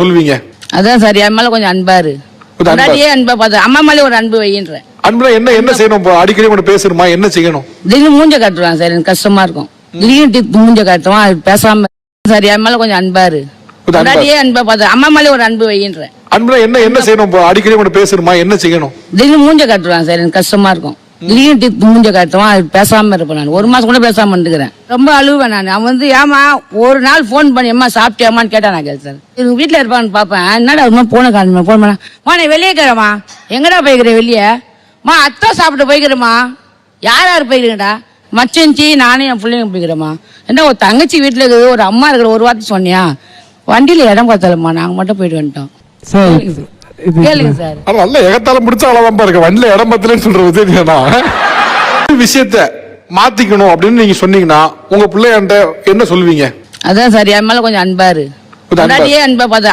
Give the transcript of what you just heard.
சொல்லுவீங்க அதான் சார் என் மேல கொஞ்சம் அன்பாரு முன்னாடியே அன்பா பார்த்து அம்மா மேலே ஒரு அன்பு வையின்றேன் அன்புனா என்ன என்ன செய்யணும்? அடிக்கடி உங்களை பேசணுமா? என்ன செய்யணும்? திடீர்னு மூஞ்ச காட்டுவான் சார் எனக்கு கஷ்டமா இருக்கும். திடீர்னு மூஞ்ச காட்டுவான் அது பேசாம சார் என் மேல கொஞ்சம் அன்பாரு முன்னாடியே அன்பா பார்த்து அம்மா மேலே ஒரு அன்பு வையின்றேன் அன்புனா என்ன என்ன செய்யணும்? அடிக்கடி உங்களை பேசணுமா? என்ன செய்யணும்? திடீர்னு மூஞ்ச காட்டுவான் சார் எனக்கு கஷ்டமா இருக்கும். திடீர்னு மூஞ்ச காட்டுவான் அது பேசாம இருப்பேன் நான். ஒரு மாசம் கூட பேசாம இருந்துக்கிறேன். ரொம்ப அழுவேன் நான். அவன் வந்து ஏமா ஒரு நாள் ஃபோன் பண்ணி அம்மா சாப்பிட்டியாமான்னு கேட்டான் நான் கேட்டேன் இவங்க வீட்டுல இருப்பான்னு பார்ப்பேன். என்னடா ஒரு போன காணுமா ஃபோன் பண்ண? மா நீ வெளியே இருக்கிறமா எங்கடா போய்க்கிறேன் வெளியே? மா அத்தை சாப்பிட்டு போய்க்கிறேம்மா. யார் யார் போய்க்கிறீங்கடா? மச்சஞ்சி நானே என் பிள்ளைங்க போய்க்கிறேம்மா. என்ன ஒரு தங்கச்சி வீட்டுல இருக்குது. ஒரு அம்மா இருக்கிற ஒரு வார்த்தை சொன்னியா? வண்டியில இடம் பார்த்தாலம்மா. நாங்க மட்டும் போயிட்டு வந்துட்டோம். சார் கேளுங்க சார். ஆனா நல்ல எகத்தால முடிச்ச அளவாம்பா இருக்கு வண்டியில இடம் பத்தலன்னு சொல்ற விஜயனா விஷயத்த மாத்திக்கணும் அப்படின்னு நீங்க சொன்னீங்கன்னா உங்க பிள்ளையாண்ட என்ன சொல்லுவீங்க அதான் சார் என் மேல கொஞ்சம் அன்பாரு முன்னாடியே அன்பா பார்த்து